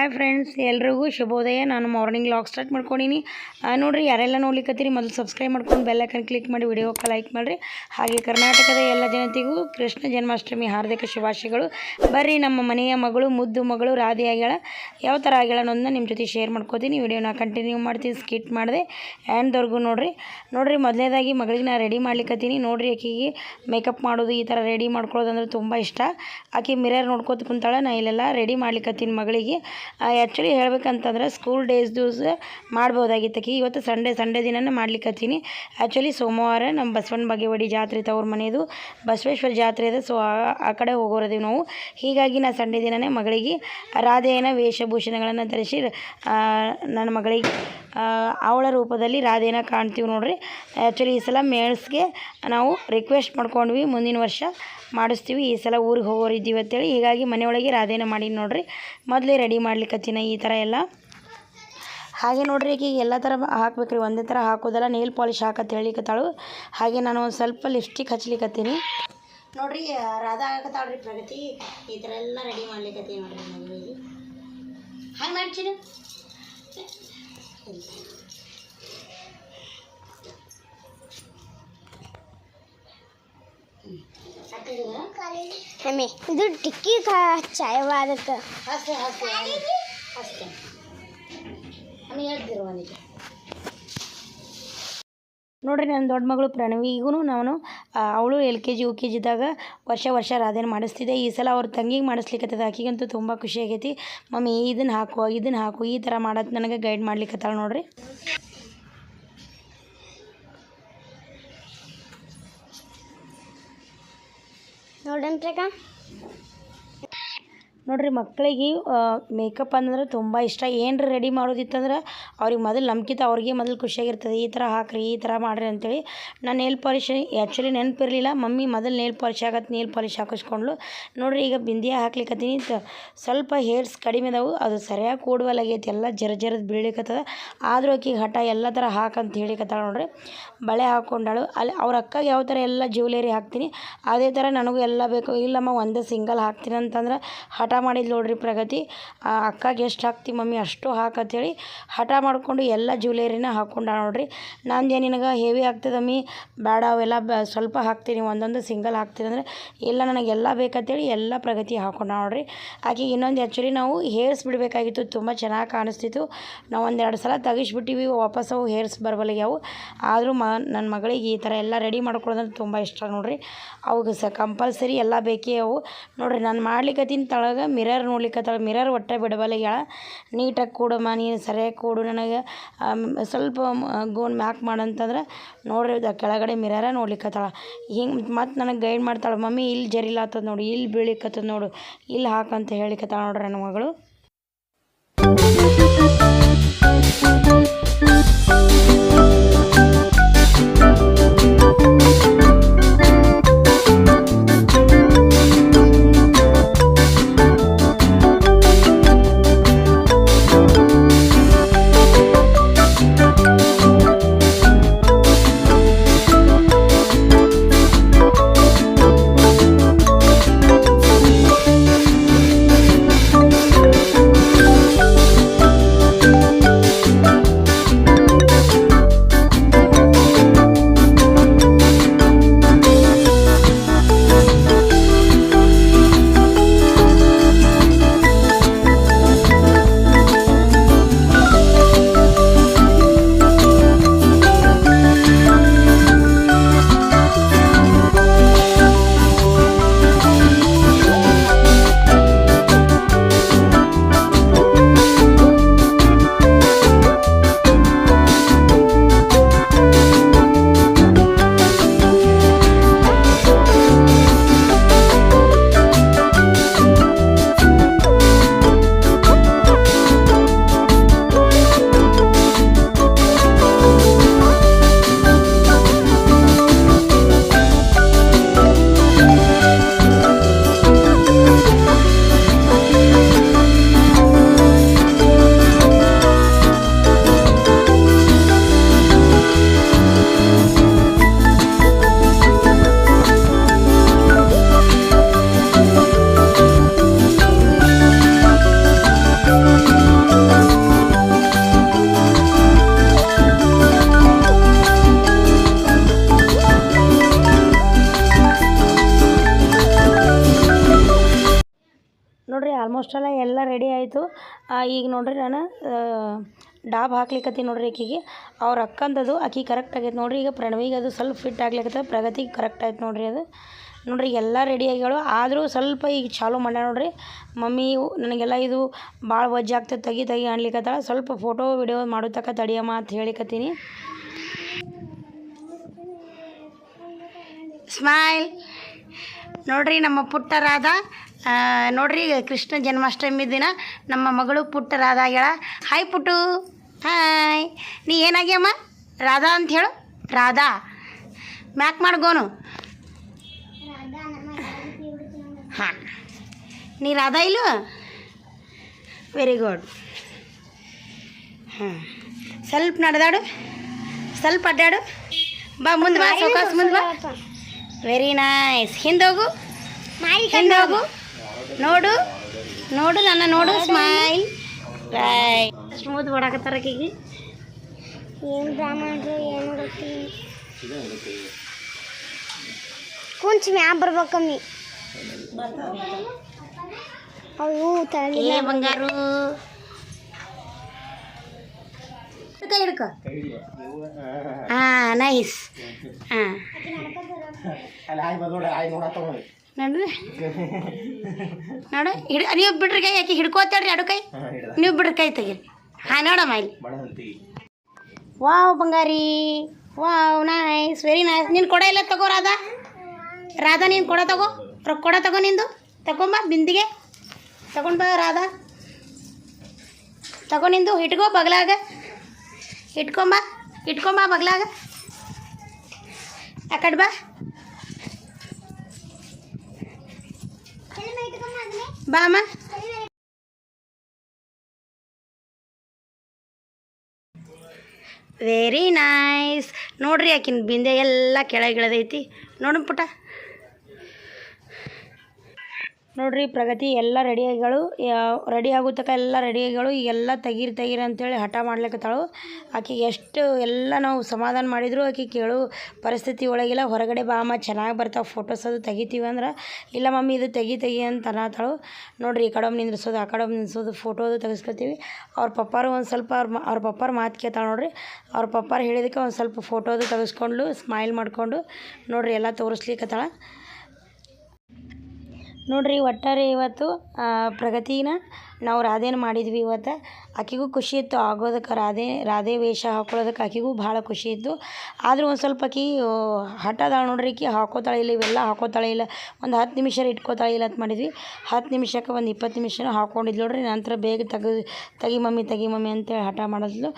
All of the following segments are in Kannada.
ಹಾಯ್ ಫ್ರೆಂಡ್ಸ್ ಎಲ್ರಿಗೂ ಶುಭೋದಯ. ನಾನು ಮಾರ್ನಿಂಗ್ ಲಾಗ್ ಸ್ಟಾರ್ಟ್ ಮಾಡ್ಕೊಂಡೀನಿ. ನೋಡಿರಿ, ಯಾರೆಲ್ಲ ನೋಡ್ಲಿಕ್ಕತ್ತೀರಿ ಮೊದಲು ಸಬ್ಸ್ಕ್ರೈಬ್ ಮಾಡ್ಕೊಂಡು ಬೆಲ್ಲೈಕನ್ ಕ್ಲಿಕ್ ಮಾಡಿ ವಿಡಿಯೋಕ್ಕೆ ಲೈಕ್ ಮಾಡಿರಿ. ಹಾಗೆ ಕರ್ನಾಟಕದ ಎಲ್ಲ ಜನತೆಗೂ ಕೃಷ್ಣ ಜನ್ಮಾಷ್ಟಮಿ ಹಾರ್ದಿಕ ಶುಭಾಶಯಗಳು. ಬರ್ರಿ, ನಮ್ಮ ಮನೆಯ ಮಗಳು, ಮುದ್ದು ಮಗಳು, ರಾಧೆ ಆಗ್ಯಾಳ. ಯಾವ ಥರ ಆಗ್ಯಾಳ ಅನ್ನೋದನ್ನ ನಿಮ್ಮ ಜೊತೆ ಶೇರ್ ಮಾಡ್ಕೋತೀನಿ. ವಿಡಿಯೋನ ಕಂಟಿನ್ಯೂ ಮಾಡ್ತೀನಿ ಸ್ಕಿಟ್ ಮಾಡಿದೆ. ಆ್ಯಂಡ್ದವ್ರಿಗೂ ನೋಡಿರಿ ನೋಡಿರಿ ಮೊದಲನೇದಾಗಿ ಮಗಳಿಗೆ ನಾನು ರೆಡಿ ಮಾಡ್ಲಿಕ್ಕತ್ತೀನಿ ನೋಡಿರಿ ಆಕೆಗೆ ಮೇಕಪ್ ಮಾಡೋದು ಈ ಥರ ರೆಡಿ ಮಾಡ್ಕೊಳ್ಳೋದು ಅಂದ್ರೆ ತುಂಬ ಇಷ್ಟ. ಆಕೆ ಮಿರರ್ ನೋಡ್ಕೋತ ಕುಂತಾಳೆ, ನಾ ಇಲ್ಲೆಲ್ಲ ರೆಡಿ ಮಾಡ್ಲಿಕ್ಕತ್ತೀನಿ ಮಗಳಿಗೆ. ಆ್ಯಕ್ಚುಲಿ ಹೇಳ್ಬೇಕಂತಂದ್ರೆ ಸ್ಕೂಲ್ ಡೇಸ್ ದಿವಸ ಮಾಡ್ಬೋದಾಗಿತ್ತು ಆಕೆ ಇವತ್ತು ಸಂಡೇ ಸಂಡೇ ದಿನನೇ ಮಾಡ್ಲಿಕ್ಕತ್ತೀನಿ ಆ್ಯಕ್ಚುಲಿ ಸೋಮವಾರ ನಮ್ಮ ಬಸವಣ್ಣ ಬಾಗೇವಾಡಿ ಜಾತ್ರೆ ತವ್ರ ಮನೆಯದು ಬಸವೇಶ್ವರ ಜಾತ್ರೆ ಇದೆ ಸೊ ಆ- ಕಡೆ ಹೋಗೋರದೀವಿ ನಾವು. ಹೀಗಾಗಿ ನಾ ಸಂಡೇ ದಿನನೇ ಮಗಳಿಗೆ ರಾಧೆಯನ ವೇಷಭೂಷಣಗಳನ್ನು ಧರಿಸಿ ನನ್ನ ಮಗಳಿಗೆ ಅವಳ ರೂಪದಲ್ಲಿ ರಾಧೆನ ಕಾಣ್ತೀವಿ ನೋಡ್ರಿ. ಆ್ಯಕ್ಚುಲಿ ಈ ಸಲ ಮೇಳ್ಸ್ಗೆ ನಾವು ರಿಕ್ವೆಸ್ಟ್ ಮಾಡ್ಕೊಂಡ್ವಿ, ಮುಂದಿನ ವರ್ಷ ಮಾಡಿಸ್ತೀವಿ. ಈ ಸಲ ಊರಿಗೆ ಹೋಗೋರಿದ್ದೀವಿ ಅಂತೇಳಿ. ಹೀಗಾಗಿ ಮನೆಯೊಳಗೆ ರಾಧೆನ ಮಾಡಿ ನೋಡ್ರಿ. ಮೊದಲೇ ರೆಡಿ ಮಾಡ್ಲಿಕ್ಕತ್ತೀನ ಈ ಥರ ಎಲ್ಲ. ಹಾಗೆ ನೋಡ್ರಿ ಈಗ ಎಲ್ಲ ಥರ ಹಾಕ್ಬೇಕ್ರಿ. ಒಂದೇ ಥರ ಹಾಕೋದಲ್ಲ ನೇಲ್ ಪಾಲಿಶ್ ಹಾಕತ್ತೆ ಹೇಳಿಕತ್ತಾಳು. ಹಾಗೆ ನಾನು ಒಂದು ಸ್ವಲ್ಪ ಲಿಪ್ಸ್ಟಿಕ್ ಹಚ್ಲಿಕತ್ತೀನಿ. ನೋಡ್ರಿ ರಾಧಾ ಹಾಕತ್ತಾಳ್ರಿ ಪ್ರಗತಿ. ಈ ಥರ ಎಲ್ಲ ರೆಡಿ ಮಾಡ್ಲಿಕತ್ತೀನಿ ನೋಡ್ರಿ ಹಂಗೆ ಮಾಡ್ತೀನಿ ಆಮೆ ಇದು ಟಿಕ್ಕಿ ಹಚ್ಚಾಯವ ಅದಕ್ಕೆ ಹಸ್ತೆ ಹಸ್ತೆ ಹಸ್ತೆ ಆಮೇಲೆ ಹೇಳ್ತಿರು ಅವನಿಗೆ. ನೋಡ್ರಿ ನನ್ನ ದೊಡ್ಡ ಮಗಳು ಪ್ರಣವಿಗೂ ನಾನು ಅವಳು L K G U K ಜಿದಾಗ ವರ್ಷ ವರ್ಷ ರಾಧೆನ ಮಾಡಿಸ್ತಿದ್ದೆ. ಈ ಸಲ ಅವ್ರ ತಂಗಿಗೆ ಮಾಡಿಸ್ಲಿಕ್ಕತ್ತದ ಆಕಿಗಂತೂ ತುಂಬ ಖುಷಿ ಆಗೈತಿ. ಮಮ್ಮಿ ಇದನ್ನು ಹಾಕು ಇದನ್ನು ಹಾಕು ಈ ಥರ ಮಾಡೋದು ನನಗೆ ಗೈಡ್ ಮಾಡ್ಲಿಕ್ಕತ್ತಾಳೆ ನೋಡ್ರಿ. और डंट्रे का ನೋಡ್ರಿ ಮಕ್ಕಳಿಗೆ ಮೇಕಪ್ ಅಂದ್ರೆ ತುಂಬ ಇಷ್ಟ. ಏನರ ರೆಡಿ ಮಾಡೋದಿತ್ತಂದ್ರೆ ಅವ್ರಿಗೆ ಮೊದಲು ನಂಬಿಕೆ ಅವ್ರಿಗೆ ಮೊದಲು ಖುಷಿಯಾಗಿರ್ತದೆ, ಈ ಥರ ಹಾಕ್ರಿ, ಈ ಥರ ಮಾಡಿರಿ ಅಂತೇಳಿ. ನಾನು ನೇಲ್ ಪಾಲಿಶ್ ಆ್ಯಕ್ಚುಲಿ ನೆನಪಿರಲಿಲ್ಲ. ಮಮ್ಮಿ ಮೊದಲು ನೇಲ್ ಪಾಲಿಶ್ ಆಗತ್ತೆ ನೇಲ್ ಪಾಲಿಶ್ ಹಾಕಿಸ್ಕೊಂಡ್ಲು ನೋಡ್ರಿ ಈಗ ಬಿಂದಿಯ ಹಾಕ್ಲಿಕ್ಕತ್ತೀನಿ ಸ್ವಲ್ಪ ಹೇರ್ಸ್ ಕಡಿಮೆ ಅದಾವು ಅದು ಸರಿಯಾಗಿ ಕೂಡುವಲ್ಲಾಗೈತಿ, ಎಲ್ಲ ಜರ ಜರದ್ ಬೀಳಿಕತ್ತದ ಆದರೂ ಆಕೆಗೆ ಹಠ ಎಲ್ಲ ಥರ ಹಾಕಂತ ಹೇಳಿಕತ್ತಾಳ ನೋಡ್ರಿ. ಬಳೆ ಹಾಕ್ಕೊಂಡಾಳು ಅಲ್ಲಿ ಅವ್ರ ಅಕ್ಕಗೆ ಯಾವ ಥರ ಎಲ್ಲ ಜ್ಯುವೆಲರಿ ಹಾಕ್ತೀನಿ, ಅದೇ ಥರ ನನಗೂ ಎಲ್ಲ ಬೇಕು. ಇಲ್ಲಮ್ಮ, ಒಂದೇ ಸಿಂಗಲ್ ಹಾಕ್ತೀನಿ ಅಂತಂದ್ರೆ ಹಠ ಮಾಡಿದ್ಲು ನೋಡ್ರಿ ಪ್ರಗತಿ. ಆ ಅಕ್ಕಗೆ ಎಷ್ಟು ಹಾಕ್ತಿ ಮಮ್ಮಿ? ಅಷ್ಟು ಹಾಕತ್ತೇಳಿ ಹಠ ಮಾಡಿಕೊಂಡು ಎಲ್ಲ ಜ್ಯುವೆಲರಿನ ಹಾಕೊಂಡ ನೋಡ್ರಿ. ನಂದು ನಿನಗೆ ಹೆವಿ ಆಗ್ತದಮ್ಮಿ ಬೇಡ, ಅವೆಲ್ಲ ಸ್ವಲ್ಪ ಹಾಕ್ತೀನಿ ಒಂದೊಂದು ಸಿಂಗಲ್ ಹಾಕ್ತೀನಿ ಅಂದರೆ ಇಲ್ಲ ನನಗೆಲ್ಲ ಬೇಕಂತೇಳಿ ಎಲ್ಲ ಪ್ರಗತಿ ಹಾಕೊಂಡ ನೋಡ್ರಿ. ಆಕೆ ಇನ್ನೊಂದು ಆ್ಯಕ್ಚುಲಿ ನಾವು ಹೇರ್ಸ್ ಬಿಡಬೇಕಾಗಿತ್ತು, ತುಂಬ ಚೆನ್ನಾಗಿ ಕಾಣಿಸ್ತಿತ್ತು. ನಾವು ಒಂದೆರಡು ಸಲ ತೆಗಿಸ್ಬಿಟ್ಟಿವಿ, ವಾಪಸ್ ಅವು ಹೇರ್ಸ್ ಬರಬಲ್ಲಿಗ್ಯಾವು ಆದರೂ ಮ ನನ್ನ ಮಗಳಿಗೆ ಈ ಥರ ಎಲ್ಲ ರೆಡಿ ಮಾಡ್ಕೊಳ್ಳೋದಂದ್ರೆ ತುಂಬ ಇಷ್ಟ ನೋಡ್ರಿ. ಅವಾಗ ಸ ಕಂಪಲ್ಸರಿ ಎಲ್ಲ ಬೇಕೇ ಅವು. ನೋಡ್ರಿ, ನಾನು ಮಾಡ್ಲಿಕ್ಕತ್ತೀನಿ ತಳಗ ಮಿರರ್ ನೋಡ್ಲಿಕ್ಕತ್ತಾಳ ಮಿರರ್ ಒಟ್ಟೆ ಬಿಡಬಲ್ಲೆಗ್ಯಾಳ ನೀಟಾಗಿ ಕೂಡಮ್ಮ, ನೀನು ಸರಿಯಾಗಿ ಕೂಡು ನನಗೆ. ಸ್ವಲ್ಪ ಗೋನ್ ಮ್ಯಾಕ್ ಮಾಡಂತಂದ್ರೆ ನೋಡ್ರಿ ಕೆಳಗಡೆ ಮಿರರ ನೋಡ್ಲಿಕ್ಕತ್ತಾಳ ಹಿಂಗೆ ಮತ್ತು ನನಗೆ ಗೈಡ್ ಮಾಡ್ತಾಳೆ, ಮಮ್ಮಿ ಇಲ್ಲಿ ಜರಿಲಾತದ ನೋಡಿ, ಇಲ್ಲಿ ಬೀಳಿಕತ್ತದ ನೋಡು, ಇಲ್ಲಿ ಹಾಕಂತ ಹೇಳಿಕತ್ತಾಳ ನೋಡ್ರಿ ನನ್ನ ಮಗಳು. ಆಲ್ಮೋಸ್ಟ್ ಎಲ್ಲ ಎಲ್ಲ ರೆಡಿ ಆಯಿತು. ಈಗ ನೋಡ್ರಿ ನಾನು ಡಾಬ್ ಹಾಕ್ಲಿಕ್ಕತ್ತೀನಿ ನೋಡ್ರಿ ಆಕಿಗೆ ಅವ್ರ ಅಕ್ಕಂದದು ಆಕಿ ಕರೆಕ್ಟ್ ಆಗೈತೆ ನೋಡ್ರಿ. ಈಗ ಪ್ರಣವಿಗೆ ಅದು ಸ್ವಲ್ಪ ಫಿಟ್ ಆಗ್ಲಿಕ್ಕತ್ತ ಪ್ರಗತಿಗೆ ಕರೆಕ್ಟ್ ಆಯ್ತು ನೋಡ್ರಿ ಅದು. ನೋಡ್ರಿ ಎಲ್ಲ ರೆಡಿ ಆಗ್ಯಾಳು. ಆದರೂ ಸ್ವಲ್ಪ ಈಗ ಚಾಲೂ ಮಾಡ್ಯಾಳ ನೋಡ್ರಿ. ಮಮ್ಮಿ ನನಗೆಲ್ಲ ಇದು ಭಾಳ ವಜ್ಜೆ ಆಗ್ತದೆ ತೆಗಿ ತೆಗಿ ಅನ್ಲಿಕ್ಕತ್ತಾಳ ಸ್ವಲ್ಪ ಫೋಟೋ ವಿಡಿಯೋ ಮಾಡೋ ತಕ್ಕ ತಡಿಯಮ್ಮ ಅಂತ ಹೇಳಿಕತ್ತೀನಿ. ಸ್ಮೈಲ್ ನೋಡ್ರಿ ನಮ್ಮ ಪುಟ್ಟರಾದ ನೋಡ್ರಿ ಕೃಷ್ಣ ಜನ್ಮಾಷ್ಟಮಿ ದಿನ ನಮ್ಮ ಮಗಳು ಪುಟ್ಟರಾದ ಆಗ್ಯಾಳ. ಹಾಯ್ ಪುಟ್ಟು. ಹಾಯ್ ನೀ ಏನಾಗ್ಯಮ್ಮ ರಾಧಾ ಅಂತ ಹೇಳು. ರಾಧಾ. ಮ್ಯಾಕ್ ಮಾಡ್ಗೋನು. ಹಾಂ. ನೀ ರಾಧಾ ಇಲ್ವ? ವೆರಿ ಗುಡ್ ಹಾಂ. ಸ್ವಲ್ಪ ನಡೆದಾಡು. ಸ್ವಲ್ಪ ಅಡ್ಡಾಡು. ಬಾ ಮುಂದೆ ಬಾ ಸೌಕಾಸ್ ಮುಂದೆ ಬಾ. ವೆರಿ ನೈಸ್ ಹಿಂದೋಗು? ಹಿಂದೋಗು? ನೋಡು. ನೋಡು ನನ್ನ ನೋಡು ಸ್ಮೈಲ್ ರೈಟ್ ಸ್ಮೂತ್ ಓಡಾಕತ್ತಾರ ಆಕೆಗೆ. ಏನು ಬ್ರಾಹ್ಮಣರು ಏನು ಗೊತ್ತಿಲ್ಲ ಕುಂಚ್ ಬರ್ಬೇಕಮ್ಮಿ. ಅವು ತಲೆ ಬಂಗಾರು. ಕೈ ಹಿಡ್ಕೊ. ಹಾಂ ನೈಸ್ ಹಾಂ ನೋಡ್ರಿ ನೋಡು ಹಿಡ್ ನೀವು ಬಿಡ್ರಿ ಕೈ ಆಕಿ ಹಿಡ್ಕೋತಾಳ್ರಿ ಎರಡು ಕೈ. ನೀವು ಬಿಡ್ರಿ ಕೈ ತೆಗೀರಿ ಹಾಂ ನೋಡಮ್ಮ ಇಲ್ಲಿ. ವಾವ್ ಬಂಗಾರಿ. ವಾವ್ ನೈಸ್ ವೆರಿ ನೈಸ್ ನೀನು ಕೊಡ ಇಲ್ಲ ತಗೋ ರಾಧಾ. ರಾಧಾ ನೀನು ಕೊಡ ತಗೋ. ರೊಕ್ಕ ಕೊಡ ತಗೋ ನಿಂದು. ತಗೊಂಬ ಬಿಂದಿಗೆ. ತಗೊಂಡು ಬಾ ರಾಧಾ. ತಗೋ ನಿಂದು ಇಟ್ಕೋ ಬಗ್ಲಾಗ. ಇಟ್ಕೊಂಬ ಇಟ್ಕೊಂಬ ಬಗ್ಲಾಗ. ಆ ಕಡೆ ಬಾ. ಬಾ ಅಮ್ಮ ವೆರಿ ನೈಸ್ ನೋಡ್ರಿ ಆಕಿನ ಬಿಂದೆ ಎಲ್ಲ ಕೆಳಗಿಳದೈತಿ. ನೋಡು ಪುಟ ನೋಡ್ರಿ ಪ್ರಗತಿ ಎಲ್ಲ ರೆಡಿಯಾಗಿಗಳು ರೆಡಿ ಆಗೋ ತನಕ ಎಲ್ಲ ರೆಡಿಯಾಗಿಗಳು ಈಗೆಲ್ಲ ತೆಗೀರಿ ತೆಗೀರಿ ಅಂತೇಳಿ ಹಠ ಮಾಡ್ಲಿಕ್ಕತ್ತಾಳು ಆಕೆಗೆ ಎಷ್ಟು ಎಲ್ಲ ನಾವು ಸಮಾಧಾನ ಮಾಡಿದ್ರು. ಆಕೆ ಕೇಳು, ಪರಿಸ್ಥಿತಿ ಒಳಗಿಲ್ಲ, ಹೊರಗಡೆ ಬಾ ಅಮ್ಮ, ಚೆನ್ನಾಗಿ ಬರ್ತಾವೆ ಫೋಟೋಸ್ ಅದು ತೆಗಿತೀವಿ ಅಂದ್ರೆ. ಇಲ್ಲ ಮಮ್ಮಿ, ಇದು ತೆಗಿ ತೆಗಿ ಅಂತ ಅನ್ನತ್ತಾಳು. ನೋಡ್ರಿ, ಈ ಕಡೆಮ್ ನಿಂದ್ರಿಸೋದು, ಆ ಕಡೆಮ್ ನಿಂದ್ರಿಸೋದು ಫೋಟೋ ಅದು ತೆಗೆಸ್ಕೊತೀವಿ. ಅವ್ರ ಪಪ್ಪಾರು ಒಂದು ಸ್ವಲ್ಪ ಅವ್ರ ಅವ್ರ ಪಪ್ಪಾರು ಮಾತು ಕೇಳ್ತಾಳೆ ನೋಡ್ರಿ. ಅವ್ರ ಪಪ್ಪಾರು ಹೇಳಿದಕ್ಕೆ ಒಂದು ಸ್ವಲ್ಪ ಫೋಟೋ ಅದು ತೆಗೆಸ್ಕೊಂಡು ಸ್ಮೈಲ್ ಮಾಡಿಕೊಂಡು. ನೋಡ್ರಿ, ಎಲ್ಲ ತೋರಿಸ್ಲಿಕ್ಕತ್ತಾಳ ನೋಡ್ರಿ ಒಟ್ಟಾರೆ ಇವತ್ತು ಪ್ರಗತಿನ ನಾವು ರಾಧೆನ ಮಾಡಿದ್ವಿ ಇವತ್ತು. ಆಕೆಗೂ ಖುಷಿ ಇತ್ತು ಆಗೋದಕ್ಕೆ ರಾಧೆ ರಾಧೆ ವೇಷ ಹಾಕೊಳ್ಳೋದಕ್ಕೆ ಆಕೆಗೂ ಭಾಳ ಖುಷಿ ಇತ್ತು. ಆದರೂ ಒಂದು ಸ್ವಲ್ಪ ಆಕಿ ಹಠದಾಳ ನೋಡ್ರಿ ಆಕಿ, ಹಾಕೋತಾಳೆ ಇಲ್ಲ, ಇವೆಲ್ಲ ಹಾಕೋತಾಳೆ ಇಲ್ಲ. ಒಂದು ಹತ್ತು ನಿಮಿಷ ಇಟ್ಕೋತಾಳೆ ಇಲ್ಲ ಅಂತ ಮಾಡಿದ್ವಿ. ಹತ್ತು ನಿಮಿಷಕ್ಕೆ ಒಂದು ಇಪ್ಪತ್ತು ನಿಮಿಷನೂ ಹಾಕೊಂಡಿದ್ಲು ನೋಡ್ರಿ. ನಂತರ ಬೇಗ ತೆಗೆ ತೆಗಿ ಮಮ್ಮಿ ತೆಗಿ ಮಮ್ಮಿ ಅಂತೇಳಿ ಹಠ ಮಾಡಿದ್ಲು.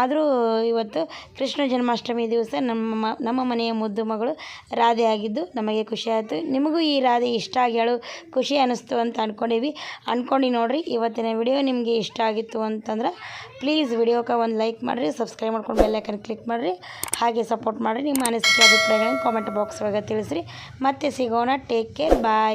ಆದರೂ ಇವತ್ತು ಕೃಷ್ಣ ಜನ್ಮಾಷ್ಟಮಿ ದಿವಸ ನಮ್ಮ ನಮ್ಮ ಮನೆಯ ಮುದ್ದು ಮಗಳು ರಾಧೆ ಆಗಿದ್ದು ನಮಗೆ ಖುಷಿ ಆಯಿತು. ನಿಮಗೂ ಈ ರಾಧೆ ಇಷ್ಟ ಆಗ್ಯಾಳು, ಖುಷಿ ಅನ್ನಿಸ್ತು ಅಂತ ಅಂದ್ಕೊಂಡೀವಿ ಅಂದ್ಕೊಂಡು ನೋಡಿರಿ. ಇವತ್ತಿನ ವಿಡಿಯೋ ನಿಮಗೆ ಇಷ್ಟ ಆಗಿತ್ತು ಅಂತಂದ್ರೆ ಪ್ಲೀಸ್ ವಿಡಿಯೋಕ್ಕೆ ಒಂದು ಲೈಕ್ ಮಾಡಿರಿ ಸಬ್ಸ್ಕ್ರೈಬ್ ಮಾಡ್ಕೊಂಡು ಬೆಲ್ಲೈಕನ್ ಕ್ಲಿಕ್ ಮಾಡಿರಿ. ಹಾಗೆ ಸಪೋರ್ಟ್ ಮಾಡಿರಿ. ನಿಮ್ಮ ಅನಿಸಿಕೆ, ಅಭಿಪ್ರಾಯಗಳನ್ನು ಕಾಮೆಂಟ್ ಬಾಕ್ಸ್ ಒಳಗೆ ತಿಳಿಸ್ರಿ. ಮತ್ತೆ ಸಿಗೋಣ. Take care bye